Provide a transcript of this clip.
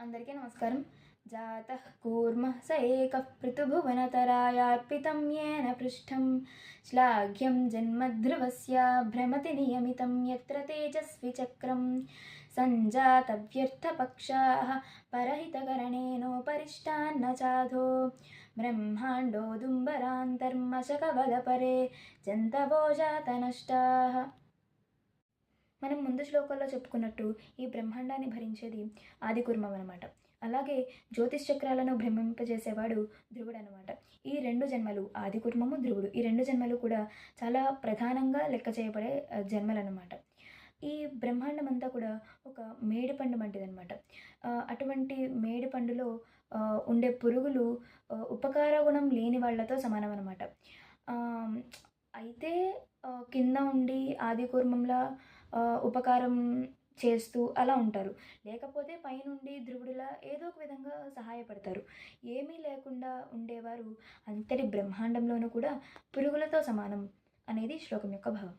అందరికీ నమస్కారం. జాత కూర్మ స ఏక పృథుభువనతరాయార్పితం ఏన పృష్టం. శ్లాఘ్యం జన్మధ్రువస్య భ్రమతి నియమితం ఎత్ర తేజస్వి చక్రం. సంజాతవ్యర్థపక్షాः పరహితకరణేనోపరిష్టాన్న చాధో. బ్రహ్మాండోదుంబరాంతర్మశకవదపరే జంతవో జాతనష్టాः. మనం ముందు శ్లోకంలో చెప్పుకున్నట్టు ఈ బ్రహ్మ బ్రహ్మాండాన్ని భరించేది ఆది కుర్మం అనమాట అలాగే జ్యోతిష్ చక్రాలను భ్రమింపజేసేవాడు ధ్రువుడు అనమాట ఈ రెండు జన్మలు ఆది కుర్మము ధ్రువుడు ఈ రెండు జన్మలు కూడా చాలా ప్రధానంగా లెక్క చేయబడే జన్మలు అనమాట ఈ బ్రహ్మాండం అంతా కూడా ఒక మేడి పండు అటువంటి మేడి పండులో ఉండే పురుగులు ఉపకార గుణం లేని వాళ్ళతో సమానం అనమాట అయితే కింద ఉండి ఆది కూర్మంలా ఉపకారం చేస్తూ అలా ఉంటారు. లేకపోతే పైనుండి ధ్రువుడిలా ఏదో ఒక విధంగా సహాయపడతారు. ఏమీ లేకుండా ఉండేవారు అంతటి బ్రహ్మాండంలోనూ కూడా పురుగులతో సమానం అనేది శ్లోకం యొక్క భావం.